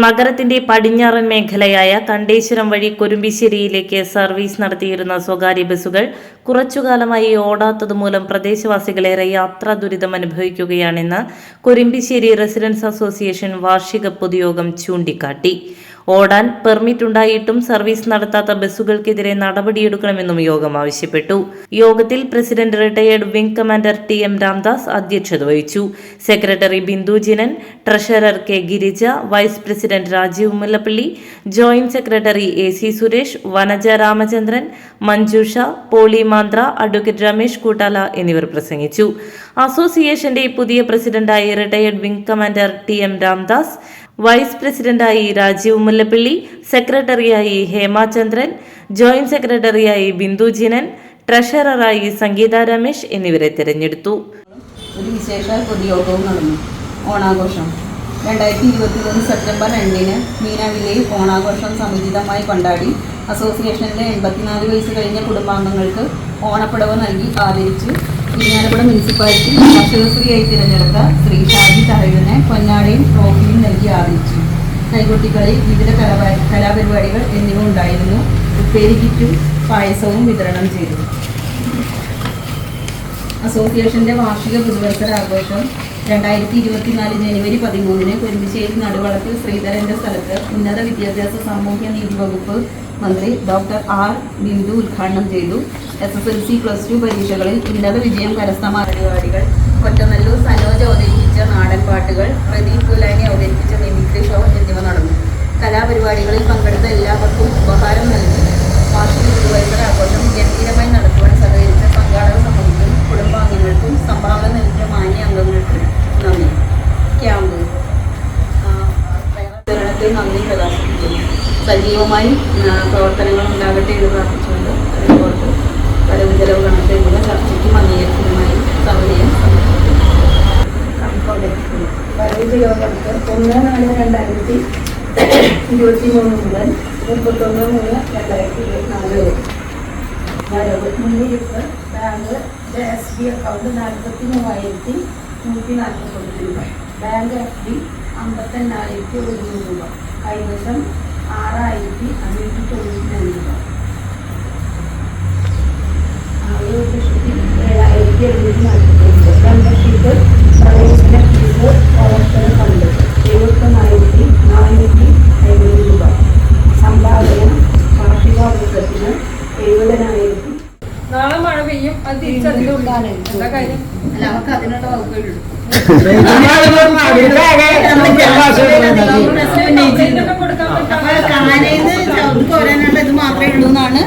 നഗരത്തിന്റെ പടിഞ്ഞാറൻ മേഖലയായ കണ്ടേശ്വരം വഴി കുരുമ്പിശ്ശേരിയിലേക്ക് സർവീസ് നടത്തിയിരുന്ന സ്വകാര്യ ബസ്സുകൾ കുറച്ചുകാലമായി ഓടാത്തതുമൂലം പ്രദേശവാസികളേറെ യാത്രാ ദുരിതം അനുഭവിക്കുകയാണെന്ന് കുരുമ്പിശ്ശേരി റെസിഡൻസ് അസോസിയേഷൻ വാർഷിക പൊതുയോഗം ചൂണ്ടിക്കാട്ടി. ഓടാൻ പെർമിറ്റ് ഉണ്ടായിട്ടും സർവീസ് നടത്താത്ത ബസ്സുകൾക്കെതിരെ നടപടിയെടുക്കണമെന്നും യോഗം ആവശ്യപ്പെട്ടു. യോഗത്തിൽ president retired wing commander T M Ramdas അധ്യക്ഷത വഹിച്ചു. Secretary Bindu Jinan treasurer K Girija vice president Rajeev Mullappally joint secretary A C Suresh Vanaja Ramachandran Manjusha Poly Mandra advocate Ramesh Koottala എന്നിവർ പ്രസംഗിച്ചു. അസോസിയേഷന്റെ പുതിയ പ്രസിഡന്റായി retired wing commander T M Ramdas vice പ്രസിഡന്റായി രാജീവ് മുല്ലപ്പള്ളി സെക്രട്ടറിയായി Hemachandran joint സെക്രട്ടറിയായി ബിന്ദു ജിനൻ ട്രഷററായി സംഗീത രമേശ് എന്നിവരെ തിരഞ്ഞെടുത്തു. ഒരു വിശേഷ പൊതുയോഗവും നടന്നു. ഓണാഘോഷം. രണ്ടായിരത്തി ഇരുപത്തി മൂന്ന് സെപ്റ്റംബർ രണ്ടിന് മീനാവിലയിൽ ഓണാഘോഷം സമുചിതമായി കൊണ്ടാടി അസോസിയേഷനിലെ എൺപത്തിനാല് വയസ്സ് കഴിഞ്ഞ കുടുംബാംഗങ്ങൾക്ക് ഓണപ്പടവ് നൽകി ആദരിച്ചു. ഇരിങ്ങാലക്കുട മുനിസിപ്പാലിറ്റി കർഷകശ്രീയായി തിരഞ്ഞെടുത്ത ശ്രീ ഷാജി തഹലിനെ പൊന്നാടയും ട്രോഫിയും നൽകി ആദരിച്ചു. കൈകൊട്ടിക്കളി വിവിധ കലാ കലാപരിപാടികൾ എന്നിവ ഉണ്ടായിരുന്നു. ഉപ്പേരി കിറ്റും പായസവും വിതരണം ചെയ്തു. അസോസിയേഷന്റെ വാർഷിക പുതുവത്സര ആഘോഷം രണ്ടായിരത്തി ഇരുപത്തിനാല് ജനുവരി പതിമൂന്നിന് കുരുമ്പശ്ശേരി നടുവളത്തിൽ ശ്രീധരന്റെ സ്ഥലത്ത് ഉന്നത വിദ്യാഭ്യാസ സാമൂഹ്യ നീതി വകുപ്പ് മന്ത്രി ഡോക്ടർ ആർ ബിന്ദു ഉദ്ഘാടനം ചെയ്തു. S S L C plus two പരീക്ഷകളിൽ ഉന്നത വിജയം കരസ്ഥമാക്കിയ പരിപാടികൾ കൊറ്റനല്ലൂർ സനോജ് അവതരിപ്പിച്ച നാടൻ പാട്ടുകൾ പ്രദീപ് കുലാനി അവതരിപ്പിച്ച മിമിക്രി ഷോ എന്നിവ നടന്നു. കലാപരിപാടികളിൽ പങ്കെടുത്ത എല്ലാവർക്കും ഉപഹാരം നൽകി. വാർഷിക ഗുരുവായൂർ ആഘോഷം ഗംഭീരമായി നടത്തുവാൻ സഹകരിച്ച പങ്കാളക സമിതിക്കും സജീവമായി പ്രവർത്തനങ്ങൾ ഉണ്ടാകട്ടെ എന്ന് പ്രാർത്ഥിച്ചുകൊണ്ട് റിപ്പോർട്ട് വരവ് ചെലവ് കണക്ക് ചർച്ചയ്ക്കും അംഗീകരിക്കുന്നതുമായി സൗകര്യം സമർപ്പിക്കുന്നു. ചെലവ് കണക്ക് ഒന്ന് നാല് രണ്ടായിരത്തി ഇരുപത്തി മൂന്ന് മുതൽ മുപ്പത്തൊന്ന് മൂന്ന് രണ്ടായിരത്തി ഇരുപത്തിനാല് വരെ. വരവ് മുന്നൂറ് ബാങ്ക് എസ് ബി അക്കൗണ്ട് നാൽപ്പത്തി മൂവായിരത്തി നൂറ്റി നാൽപ്പത്തൊന്ന് രൂപ. ബാങ്ക് എഫ് ഡി അമ്പത്തെണ്ണായിരത്തി ഒരുന്നൂറ് രൂപ. കൈവശം ആറായിരത്തി അഞ്ഞൂറ്റി തൊണ്ണൂറ്റി രണ്ട് രൂപ ആറ് ലക്ഷത്തി ഏഴായിരത്തി എഴുന്നൂറ്റി നാൽപ്പത്തി മെമ്പർഷിപ്പ് ഫീസ് പ്രവർത്തന ഫണ്ട് എഴുപത്തൊന്നായിരത്തി നാനൂറ്റി അമ്പത് രൂപ സംഭാവന കാർഷികോത്സവത്തിന് എഴുപതിനായിരത്തി നാളെ മഴ പെയ്യും. അത് തിരിച്ചതിന്റെ എന്താ കാര്യം? അല്ല അവർക്ക് അതിനുള്ള വകുപ്പുകളുണ്ട് കാനയിന്ന് ചവിട്ടി പോരാനുള്ള ഇത് മാത്രമേ ഉള്ളൂ എന്നാണ്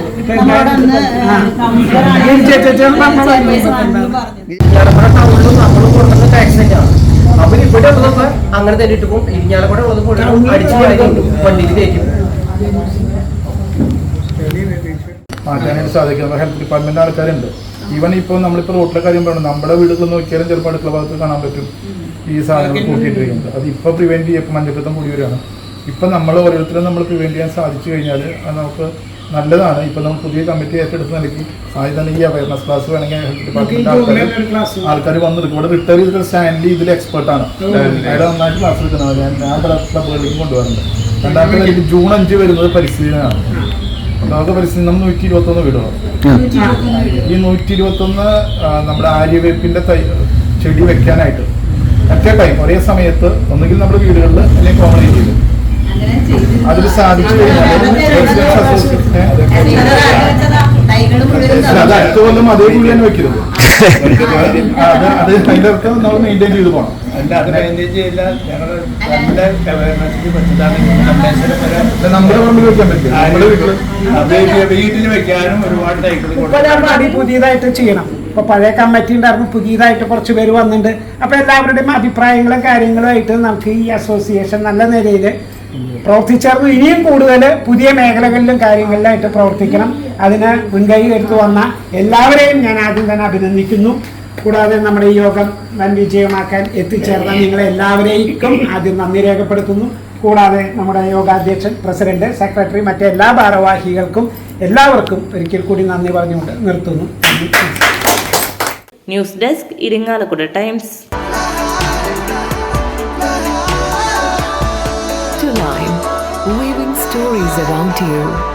അങ്ങനെ തന്നെ ഇട്ട് പോകും ഇരിഞ്ഞാലക്കുട ഉള്ളത് മുഴുവൻ അടിച്ചു വണ്ടിയിൽ കയറ്റും മാറ്റാനായിട്ട് ഹെൽത്ത് ഡിപ്പാർട്ട്മെന്റ് ആൾക്കാരുണ്ട്. ഈവൻ ഇപ്പോൾ നമ്മളിപ്പോൾ റോട്ടിലെ കാര്യം പറഞ്ഞു നമ്മുടെ വീടുകളിൽ നോക്കിയാലും ചിലപ്പോൾ അടുക്കള ഭാഗത്ത് കാണാൻ പറ്റും. ഈ സാധനങ്ങൾ കൂട്ടിയിട്ടിരിക്കുന്നത് അത് ഇപ്പോൾ പ്രിവെന്റ് ചെയ്യും. മഞ്ഞപ്പിത്തം കൂടി വരികയാണ്. ഇപ്പം നമ്മൾ ഓരോരുത്തരും നമ്മൾ പ്രിവെന്റ് ചെയ്യാൻ സാധിച്ചു കഴിഞ്ഞാൽ അത് നമുക്ക് നല്ലതാണ്. ഇപ്പം നമ്മൾ പുതിയ കമ്മിറ്റി ഏറ്റെടുത്ത് നൽകി ആദ്യം തന്നെ ഈ അവയർനെസ് ക്ലാസ് വേണമെങ്കിൽ ഹെൽത്ത് ഡിപ്പാർട്ട്മെന്റ് ആൾക്കാർ ആൾക്കാർ വന്നെടുക്കും ഇവിടെ റിട്ടയർ ചെയ്തിട്ട് സ്റ്റാൻലി ഇതിൽ എക്സ്പെർട്ടാണ് അയാളെ നന്നായിട്ട് ക്ലാസ് എടുക്കുന്നത് ഞാൻ ഞാൻ പല ക്ലബുകളിലേക്ക് കൊണ്ടുവരുന്നുണ്ട് രണ്ടാമത്തെ ജൂൺ അഞ്ച് വരുന്നത് പരിസ്ഥിതിയാണ് ലോക പരിസ്ഥിതി നമ്മൾ നൂറ്റി ഇരുപത്തൊന്ന് വീടുകൾ ഈ നൂറ്റി ഇരുപത്തൊന്ന് നമ്മുടെ ആര്യവേപ്പിന്റെ തൈ ചെടി വെക്കാനായിട്ട് അറ്റ് എ ടൈം ഒരേ സമയത്ത് ഒന്നുകിൽ നമ്മുടെ വീടുകളിൽ അല്ലെങ്കിൽ കോമൺ ഏരിയയിൽ ചെയ്തു അതിൽ സാധിച്ചു കഴിഞ്ഞാൽ വീട്ടിൽ വെക്കാനും ഒരുപാട് പുതിയതായിട്ട് ചെയ്യണം. ഇപ്പൊ പഴയ കമ്മിറ്റി ഉണ്ടായിരുന്നു പുതിയതായിട്ട് കുറച്ച് പേര് വന്നിട്ടുണ്ട്. അപ്പൊ എല്ലാവരുടെയും അഭിപ്രായങ്ങളും കാര്യങ്ങളുമായിട്ട് നമുക്ക് ഈ അസോസിയേഷൻ നല്ല നിലയിൽ പ്രവർത്തിച്ചേർന്നു ഇനിയും കൂടുതൽ പുതിയ മേഖലകളിലും കാര്യങ്ങളിലായിട്ട് പ്രവർത്തിക്കണം. അതിന് മുൻകൈ എടുത്തു വന്ന എല്ലാവരെയും ഞാൻ ആദ്യം തന്നെ അഭിനന്ദിക്കുന്നു. കൂടാതെ നമ്മുടെ ഈ യോഗം വൻ വിജയമാക്കാൻ എത്തിച്ചേർന്ന നിങ്ങളെ എല്ലാവരെയും ആദ്യം നന്ദി രേഖപ്പെടുത്തുന്നു. കൂടാതെ നമ്മുടെ യോഗാധ്യക്ഷൻ പ്രസിഡന്റ് സെക്രട്ടറി മറ്റെല്ലാ ഭാരവാഹികൾക്കും എല്ലാവർക്കും ഒരിക്കൽ കൂടി നന്ദി പറഞ്ഞുകൊണ്ട് നിർത്തുന്നു. News desk Irinjalakuda times. July stories around you.